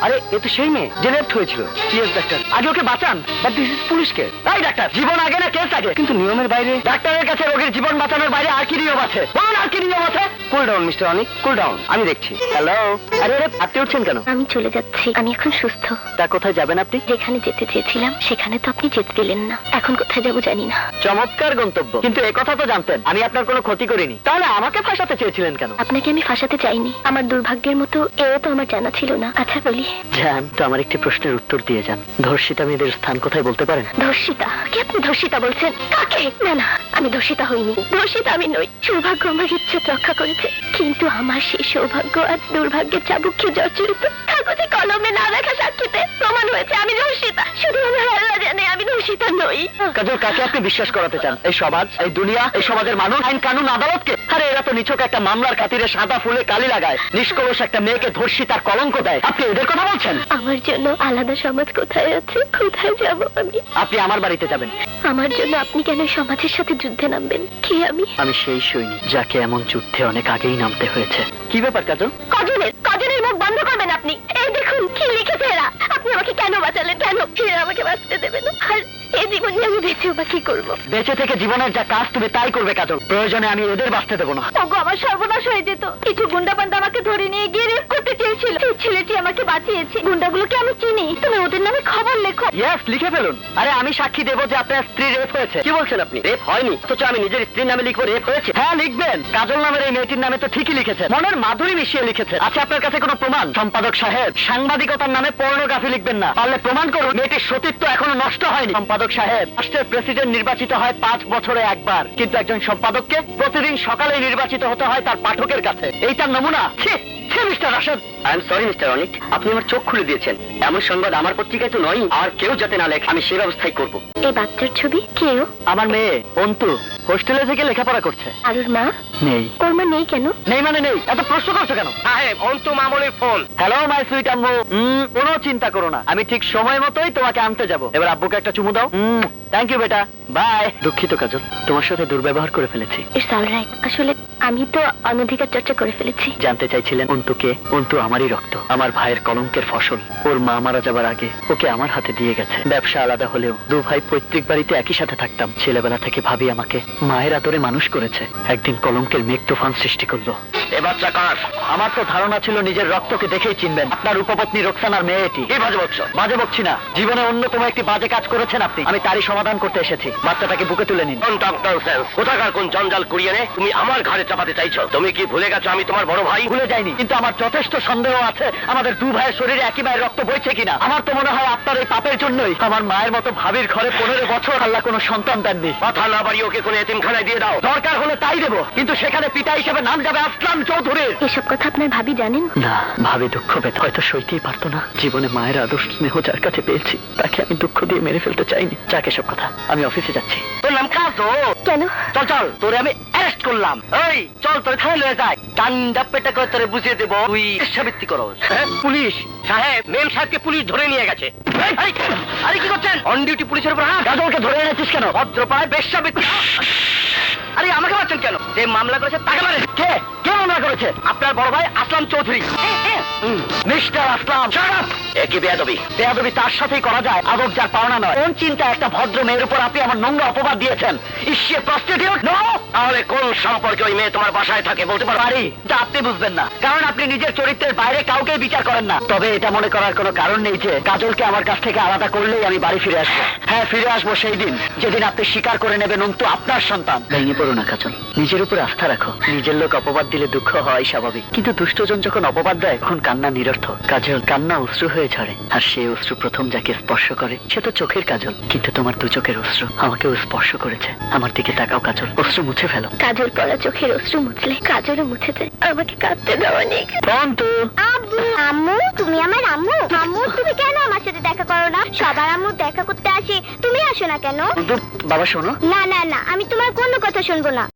আরে এ তো সেই মেয়ে যে লেফট হয়েছিল। ইয়েস ডাক্তার আগে ওকে বাঁচান। But this is police case তাই ডাক্তার জীবন আগে না কেস আগে? কিন্তু নিয়মের বাইরে। ডাক্তারের কাছে রোগীর জীবন বাঁচানোর বাইরে আর কি নিয়ম আছে? বলুন আর কি নিয়ম আছে? Cool down mister Anik cool down আমি দেখছি। হ্যালো আরে আরে আপনি উঠছেন কেন? আমি চলে যাচ্ছি। আমি এখন সুস্থ। তা কোথায় যাবেন আপনি? যেখানে যেতে চেয়েছিলাম সেখানে তো আপনি যেতে দিলেন না। এখন কোথায় যাব জানি না। চমৎকার গন্তব্য। কিন্তু এ কথা তো জানতেন। আমি আপনার কোনো ক্ষতি করিনি। তাহলে আমাকে ফাঁসাতে চেয়েছিলেন কেন? আপনাকে আমি ফাঁসাতে চাইনি। আমার দুর্ভাগ্যের মতো এও তো আমার জানা ছিল না। আচ্ছা বলি। জান তো আমার একটি প্রশ্নের উত্তর দিয়ে যান। ধর্ষিতা মেয়েদের স্থান কোথায় বলতে পারেন? ধর্ষিতা? কি আপনি ধর্ষিতা বলছেন? কাকে? না না, আমি ধর্ষিতা হইনি। ধর্ষিতা আমি নই সৌভাগ্য আমার ইচ্ছেত রক্ষা করেছে। কিন্তু আমার সেই সৌভাগ্য আর দুর্ভাগ্যের চাবুক্ষে জর্জরিত, কাগজে কলমে না রাখা সাক্ষীতে প্রমাণ হয়েছে আমি ধর্ষিতা। শুধু আমার ধর্ষিতা নই কাজল কাকে আপনি বিশ্বাস করাতে চান? এই সমাজ এই দুনিয়া এই সমাজের মানুষ আইন কানুন আদালতকে? আরে এরা তো নিছক একটা মামলার খাতিরে সাদা ফুলে কালি লাগায় নিষ্কলস একটা মেয়েকে ধর্ষি তার কলঙ্ক দেয়। আপনি এদের কথা বলছেন? আমার জন্য আলাদা সমাজ কোথায় আছে? কোথায় যাব আমি? আপনি আমার বাড়িতে যাবেন। আমার জন্য আপনি কেন সমাজের সাথে যুদ্ধে নামবেন? কে আমি? আমি সেই সৈনিক যাকে এমন যুদ্ধে অনেক আগেই নামতে হয়েছে। কি ব্যাপার কাজল? কজনের? কজনের মুখ বন্ধ করবেন আপনি এই দেখুন কি লিখেছে এরা আপনি আমাকে কেন বাঁচালেন কেন ফিরে আমাকে বাঁচতে দেবেন না। আর এই জীবন নিয়ে আমি বেঁচেও বা কি করব? বেঁচে থেকে জীবনের যা কাজ তুমি তাই করবে কাজল। প্রয়োজনে আমি ওদের বাঁচতে দেবো না। ওগো আমার সর্বনাশ হয়ে যেত। কিছু গুন্ডা পান্ডা আমাকে ধরে নিয়ে গিয়ে রেপ চেয়েছিল সেই ছেলেটি আমাকে বাঁচিয়েছে। গুন্ডাগুলোকে আমি চিনি। তুমি ওদের নামে খবর লেখো। ইয়েস লিখে ফেলুন। আরে, আমি সাক্ষী দেবো যে আপনার স্ত্রী রেপ হয়েছে। কি বলছেন আপনি? রেপ হয়নি। অথচ আমি নিজের স্ত্রীর নামে লিখব রেপ হয়েছে। হ্যাঁ লিখবেন। কাজল নামের এই মেয়েটির নামে তো ঠিকই লিখেছে মনের মাধুরী মিশিয়ে লিখেছে আচ্ছা আপনার কাছে কোনো প্রমাণ? সম্পাদক সাহেব, সাংবাদিকতার নামে লিখবেন না। পারলে প্রমাণ করুন, মেয়েটির সতীত্ব এখনও নষ্ট হয়নি। সম্পাদক সাহেব, রাষ্ট্রের প্রেসিডেন্ট নির্বাচিত হয় পাঁচ বছরে একবার। কিন্তু একজন সম্পাদককে প্রতিদিন সকালে নির্বাচিত হতে হয় তার পাঠকের কাছে। এই তার নমুনা mister Rashed. I am sorry mister Anik আপনি আমার চোখ খুলে দিয়েছেন। এমন সংবাদ আমার পত্রিকায় তো নয় আর কেউ যাতে না লেখে আমি সে ব্যবস্থাই করব। এই বাচ্চার ছবি? কেউ? আমার মেয়ে অন্তু হোস্টেলে থেকে লেখাপড়া করছে। আর ওর মা? নেই। ওর মা নেই কেন? নেই মানে নেই এত প্রশ্ন করছ কেন? সাহেব অন্তু মামলের ফোন। হ্যালো মাই সুইট আম্মু। হুম, কোনো চিন্তা করো না। আমি ঠিক সময় মতোই তোমাকে আনতে যাব। এবার আব্বুকে একটা চুমু দাও। থ্যাংক ইউ বেটা। বাই দুঃখিত কাজল। তোমার সাথে দুর্ব্যবহার করে ফেলেছি। ইটস অল রাইট আসলে আমি তো অনধিকার চর্চা করে ফেলেছি। জানতে চাইছিলেন অন্তুকে। অন্তু আমারই রক্ত, আমার ভাইয়ের কলঙ্কের ফসল। ওর মা মারা যাবার আগে ওকে আমার হাতে দিয়ে গেছে। ব্যবসা আলাদা হলেও দু ভাই পৈতৃক বাড়িতে একই সাথে থাকতাম। ছেলেবেলা থেকে ভাবি আমাকে মায়ের আদরে মানুষ করেছে। একদিন কলঙ্কের মেঘ তুফান সৃষ্টি করল। এ বাচ্চা কার? আমার তো ধারণা ছিল নিজের রক্তকে দেখেই চিনবেন। আপনার উপপত্নী রোকসানার মেয়েটি কি বাজে বকছি? না। জীবনে অন্যতম একটি বাজে কাজ করেছেন আপনি। আমি তারই সমাধান করতে এসেছি। বাচ্চাটাকে বুকে তুলে নিন। কোথাকার কোন জঞ্জাল কুড়িয়ে নে? তুমি আমার ঘাড়ে চাপাতে চাইছো। তুমি কি ভুলে গেছো আমি তোমার বড় ভাই? ভুলে যাইনি। কিন্তু আমার যথেষ্ট সন্দেহ আছে আমাদের দু ভাইয়ের শরীরে একই মায়ের রক্ত বইছে কিনা। আমার তো মনে হয় আপনার এই পাপের জন্যই। আমার মায়ের মতো ভাবির ঘরে পনেরো বছর আল্লাহ কোনো সন্তান দেননি। কথা না বাড়ি ওকে কোন এতিমখানায় দিয়ে দাও। দরকার হলে তাই দেবো। কিন্তু সেখানে পিতা হিসেবে নাম যাবে আসলাম চৌধুরীর। এসব কথা আপনার ভাবি জানেন? না ভাবে দুঃখ পেত হয়তো সইতেই পারতো না। জীবনে মায়ের আদর্শ স্নেহ যার কাছে পেয়েছি তাকে আমি দুঃখ দিয়ে মেরে ফেলতে চাইনি। যাক এসব কথা আমি অফিসে যাচ্ছি। তোর নাম কাজো কেন? চল চল তোরে আমি অ্যারেস্ট করলাম। এই চল তোরে থানায় লয়ে যাই। টান্ডা পেটা করে তোরে বুঝিয়ে দেবো তুই করস। হ্যাঁ? পুলিশ? সাহেব মেম সাহেবকে পুলিশ ধরে নিয়ে গেছে। আরে কি করছেন? অন ডিউটি পুলিশের উপর হাত। গাজলকে ধরে এনেছিস কেন? ভদ্রপাড়ায় বেশ্যাবৃত্তি। আরে আমাকে মারছেন কেন? যে মামলা করেছে তাকে মারেন। কে? করেছে। আপনার বড় ভাই আসলাম চৌধুরী। মিস্টার আসলাম। একই বেয়াদবি? বেয়াদবি তার সাথেই করা যায় আদব যার পাওনা নয়। কোন চিন্তা একটা ভদ্র মেয়ের উপর আপনি আমার নোংরা অপবাদ দিয়েছেন? ইসে প্রস্টিটিউট নো তাহলে কোন সম্পর্কে ওই মেয়ে তোমার বাসায় থাকে বলতে পারি? যা আপনি বুঝবেন না। কারণ আপনি নিজের চরিত্রের বাইরে কাউকে বিচার করেন না। তবে এটা মনে করার কোনো কারণ নেই যে কাজলকে আমার কাছ থেকে আলাদা করলেই আমি বাড়ি ফিরে আসব। হ্যাঁ ফিরে আসব সেই দিন। যেদিন আপনি স্বীকার করে নেবেন অন্তু আপনার সন্তান। ভেঙে পড়ো না কাজল। নিজের উপর আস্থা রাখো। নিজের লোক অপবাদ দিলে দুঃখ হয় স্বাভাবিক। কিন্তু দুষ্টজন যখন অপবাদ দেয় তখন কান্না নিরর্থক কাজল কান্না অশ্রু হয়ে ঝরে আর সেই অশ্রু প্রথম যাকে স্পর্শ করে সে তো চোখের কাজল কিন্তু তোমার দু চোখের অশ্রু আমাকেও স্পর্শ করেছে। আমার দিকে তাকাও কাজল অশ্রু মুছে ফেলো। কাজল পড়া চোখের অশ্রু মুছলে কাজলও মুছে যায় আমাকে কাঁদতে দাও অনেক। আব্বু! আম্মু তুমি আমার আম্মু? আম্মু তুমি কেন আমার সাথে দেখা করো না? সবার আম্মু দেখা করতে আসে তুমি আসো না কেন? বাবা শোনো। না না না আমি তোমার কোনো কথা শুনব না।